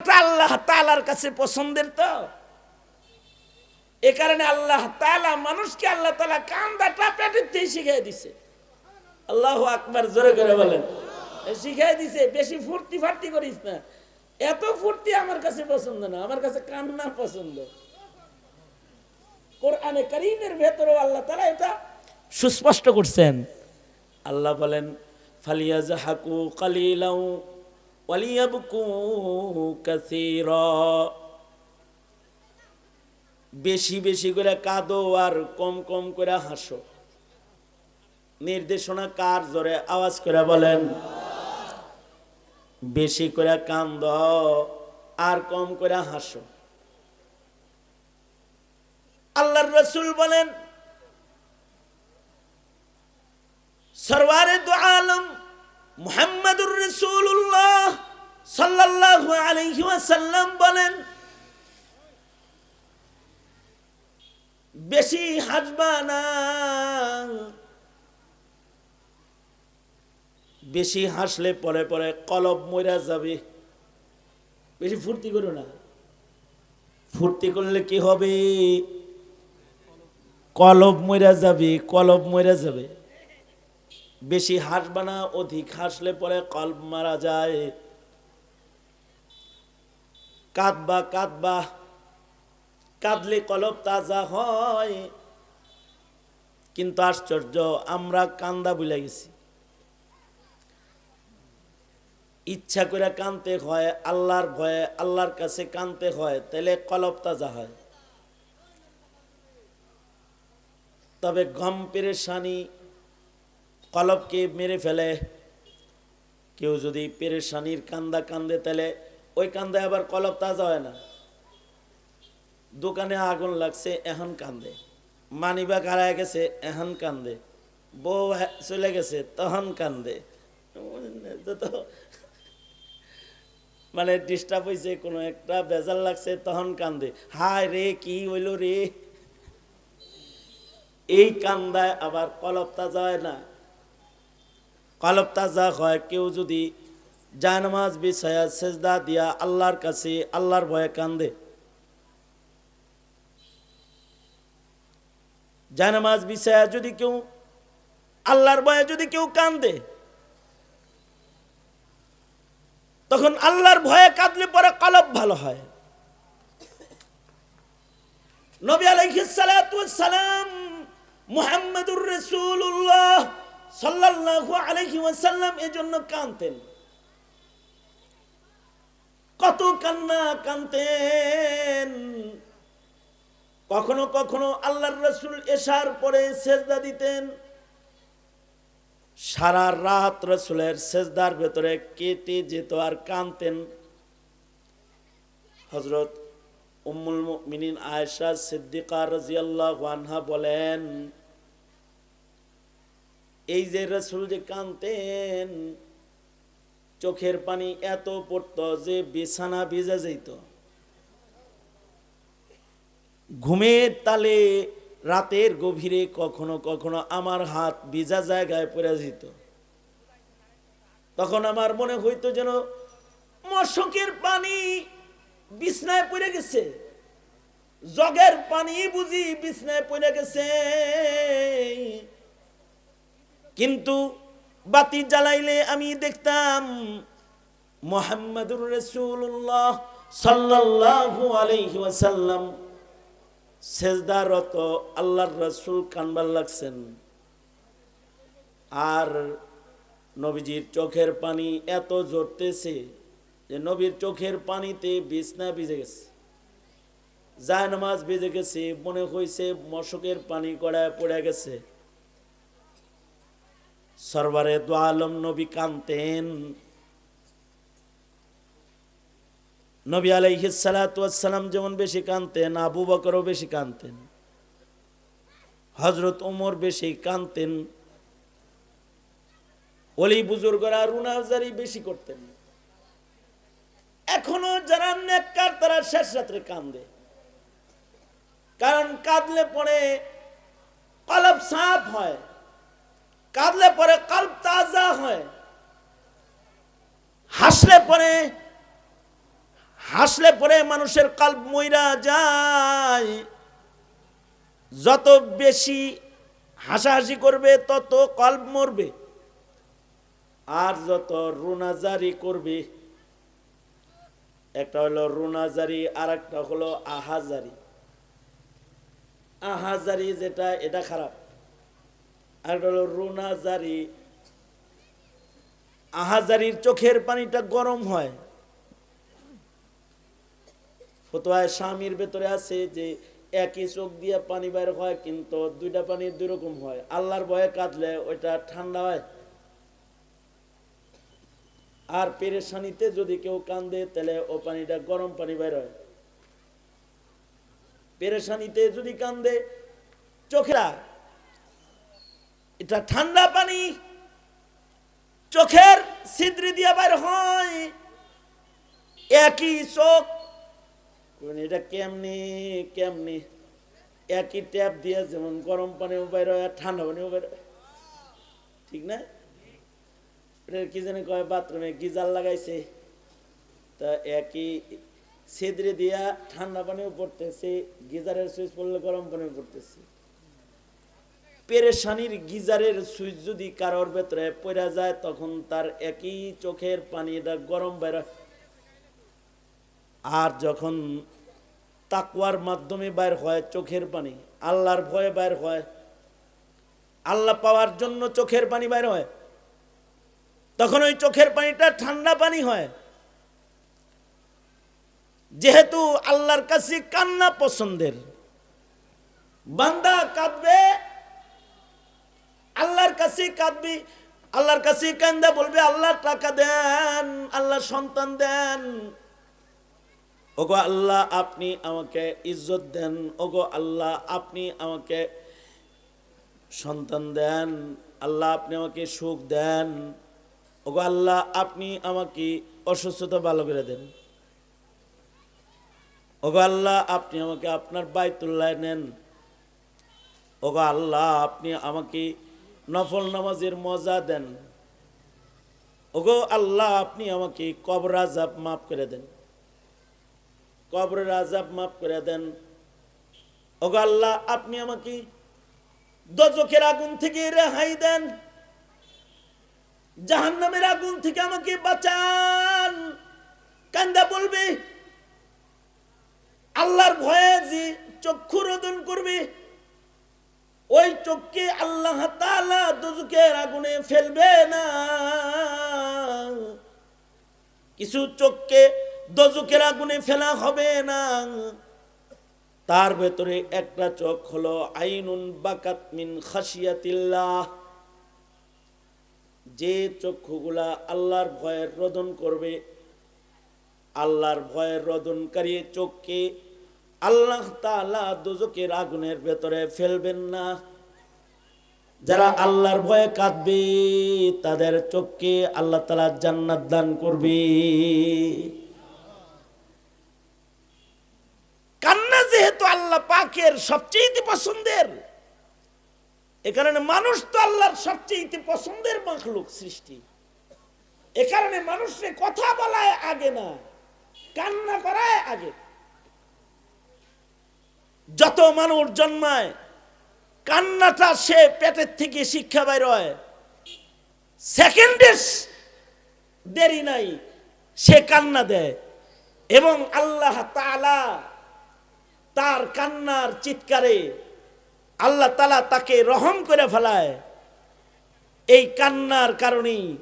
আল্লাহ তালার কাছে পছন্দের তো। এ কারণে আল্লাহ তালা মানুষকে আল্লাহ তালা কান্দাটা দিছে। আল্লাহ আকবার, জোরে করে বলেন। দিছে, বেশি ফুর্তি ফার্তি করিস না। এত ফুর্তি আমার কাছে পছন্দ না, আমার কাছে কান্না পছন্দ। কোরআনে করিমের ভেতরে আল্লাহ তালা এটা সুস্পষ্ট করছেন। আল্লাহ বলেন ফালিয়াজ হাকু কালিলাউ বেশি বেশি করে কাঁদো আর কম কম করে হাসো। নির্দেশনা কার জোরে আওয়াজ করে বলেন? বেশি করে কান্দ আর কম করে হাসো। আল্লাহর রসুল বলেন, সরওয়ারে দু আলম মুহাম্মাদুর রসুল্লাহ সাল্লাল্লাহু আলাইহি ওয়াসাল্লাম বলেন, বেশি হাসবা না। বেশি হাসলে পরে পরে কলব মইরা যাবে। বেশি ফুর্তি করো না। ফুর্তি করলে কি হবে? কলব মইরা যাবে, কলব মইরা যাবে। বেশি হাসবা না, অধিক হাসলে পরে কলব মারা যায়। কাঁদবা কাঁদবা, কাঁদলে কলব তাজা হয়। কিন্তু আশ্চর্য, আমরা কান্দা বুলে গেছি। ইচ্ছা করে কানতে হয়, আল্লাহর ভয়ে, আল্লাহর কাছে কানতে হয়, তাহলে কলব তাজা হয়। তবে গম পেরেশানি কলবকে মেরে ফেলে? কেউ যদি পেরেশানির কান্দা কান্দে, তাহলে ওই কান্দে আবার কলব তাজা হয় না। দোকানে আগুন লাগছে এখন কান্দে। মানিবা হারায় গেছে এখন কান্দে। বউ চলে গেছে তখন কান্দে। মানে ডিস্টার্ব হয়েছে কোনো একটা বেজাল লাগছে তখন কান্দে। হায় রে, কি হইল রে? এই কান্দায় আবার কলব তাজা হয় না। কলব তাজা হয়, কেউ যদি জায়নামাজ বিছায়া সেজদা দিয়া আল্লাহর কাছে আল্লাহর ভয়ে কান্দে। জায়নামাজ বিছায়া যদি কেউ, আল্লাহর ভয়ে যদি কেউ কান্দে, তখন আল্লাহর ভয়ে কাঁদলে পরে কলব ভালো হয়। নবী আলাইহিস সালাম মুহাম্মাদুর রাসূলুল্লাহ সাল্লাল্লাহু আলাইহি ওয়াসাল্লাম এজন্য কত কান্না কখনো কখনো আল্লাহর রসুল এশার পরে সেজদা দিতেন। সারা রাত রসুলের সেজদার ভেতরে কেটে যেত আর কানতেন হজরত উম্মুল মিনিন আয়েশা সিদ্দিকা রাজিয়াল্লাহু আনহা বলেন এই যে রসুল যে কানতেন চোখের পানি এত পড়তো যে বিছানা ভিজে যেত ঘুমের তালে রাতের গভীরে কখনো কখনো আমার হাত ভিজা জায়গায় পড়ে যেত। তখন আমার মনে হইতো যেন মশকের পানি বিছনায় পড়ে গেছে। জগের পানি বুঝি বিছনায় পড়ে গেছে। কিন্তু বাতি জ্বালাইলে আমি দেখতাম মোহাম্মদুর রসুল্লাহ সাল্লাল্লাহু আলাইহি ওয়াসাল্লাম সেজদারত আল্লাহর রসুল কানবার লাগছেন। আর নবীজির চোখের পানি এত জড়তেছে যে নবীর চোখের পানিতে বিছনা ভিজে গেছে। জায় নামাজ ভিজে গেছে, মনে হয়েছে মশকের পানি গড়ায় পড়ে গেছে। সরবারে দু আলম নবী কানতেন নবী আলাইহিসালাম যেমন বেশি কানতেন আবু বকরও বেশি কানতেন হজরত ওমর বেশি কানতেন অলি বুজুর্গরা রুনাজারি বেশি করতেন। এখনও যারা নেককার তারা শেষ রাত্রে কান্দে। কারণ কাঁদলে পরে কলব সাফ হয়। কাঁদলে পরে কল্প তাজা হয়। হাসলে পরে হাসলে পরে মানুষের কাল্প মইরা যায়। যত বেশি হাসাহাসি করবে, তত কল্প মরবে। আর যত রুনাজারি করবে, একটা হলো রুনাজারি আর একটা হলো আহাজারি। আহাজারি যেটা, এটা খারাপ। হলো রুনাজারি আহাজারির চোখের পানিটা গরম হয়। ফতোয়ায় স্বামীর ভেতরে আছে যে, একই চোখ দিয়ে পানি বাইর হয়, কিন্তু দুইটা পানি দুই রকম হয়। আল্লাহর ভয়ে কাঁদলে ওইটা ঠান্ডা হয়। আর পেরেশানিতে যদি কেউ কান্দে, তাহলে ও পানিটা গরম পানি বাইর হয়। পেরেশানিতে যদি কান্দে, চোখেরা এটা ঠান্ডা পানি, চোখের ছিদ্রি দিয়ে বাইর হয়, একই চোখ। এটা কেমনি কেমনি? একই ট্যাপ দিয়ে যেমন গরম পানিও বাইর হয় ঠান্ডা পানিও বাইর হয়। ঠিক না? এটা কি জানি কয়, বাথরুমে গিজার লাগাইছে? তা একই ছেদরে দিয়া ঠান্ডা পানিও পড়তেছে, গিজারের সুইচ পড়লে গরম পানিও পড়তেছে। পেরেশানির গিজারের সুইচ যদি কারোর ভেতরে পড়া যায়, তখন তার একই চোখের পানি পানিটা গরম বের আর যখন তাকুয়ার মাধ্যমে বাইর হয়, চোখের পানি, আল্লাহর ভয়ে বাইর হয়, আল্লাহ পাওয়ার জন্য চোখের পানি বাইর হয়, তখন ওই চোখের পানিটা ঠান্ডা পানি হয়। যেহেতু আল্লাহর কাছে কান্না পছন্দের, বান্দা কাঁদবে আল্লাহর কাছে কাঁদবি, আল্লাহর কাছে কান্দা বলবে, আল্লাহ টাকা দেন, আল্লাহ সন্তান দেন। ওগো আল্লাহ আপনি আমাকে ইজ্জত দেন, ওগো আল্লাহ আপনি আমাকে সন্তান দেন, আল্লাহ আপনি আমাকে সুখ দেন, ওগো আল্লাহ আপনি আমাকে অসুস্থতা ভালো করে দেন। ওগো আল্লাহ আপনি আমাকে আপনার বাইতুল্লাহ নেন, ওগো আল্লাহ আপনি আমাকে নফল নামাজের মজা দেন। ওগো আল্লাহ, আপনি আমাকে কবর আজাব মাফ করে দেন। কবরের আজাব মাফ করে দেন। ওগো আল্লাহ, আপনি আমাকে দজকের আগুন থেকে রেহাই দেন। জাহান্নামের আগুন থেকে আমাকে বাঁচান। কান্দা বলবে, আল্লাহর ভয়ে যে চক্ষু রোদন করবে ওই চোখকে আল্লাহ দুজকের আগুনে ফেলবে না। কিছু চোখকে দজুকের আগুনে ফেলা হবে না। তার ভেতরে একটা চোখ হলো আইনুন বাকাত মিন খাসিয়াতিল্লাহ যে চক্ষুগুলা আল্লাহর ভয়ের রোদন করবে, আল্লাহর ভয়ের রোদনকারী চোখকে আল্লাহ তাআলা দুজকের আগুনের ভেতরে ফেলবেন না। যারা আল্লাহর ভয়ে কাঁদবে, তাদের চোখকে আল্লাহ তাআলা জান্নাত দান করবে। কান্না যেহেতু আল্লাহ পাকের সবচেয়ে পছন্দের, এ কারণে মানুষ তো আল্লাহর সবচেয়ে পছন্দের মাখলুক সৃষ্টি। এ কারণে মানুষকে কথা বলায় আগে না, কান্না করায় আগে। যত মানুষ জন্মায়, কান্নাটা সে পেটের থেকে শিক্ষা বাইর হয়। সেকেন্ডের দেরি নাই, সে কান্না দেয়। এবং আল্লাহ তালা তার কান্নার চিৎকারে আল্লাহ তালা তাকে রহম করে ফেলায়। এই কান্নার কারণেই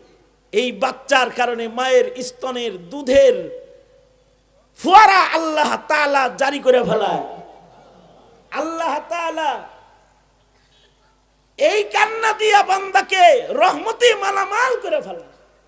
এই বাচ্চার কারণে, মায়ের স্তনের দুধের ফুয়ারা আল্লাহ তালা জারি করে ফেলায়। আল্লাহ এই কান্না দিয়া বান্দাকে রহমতি মালামাল করে ফেলায়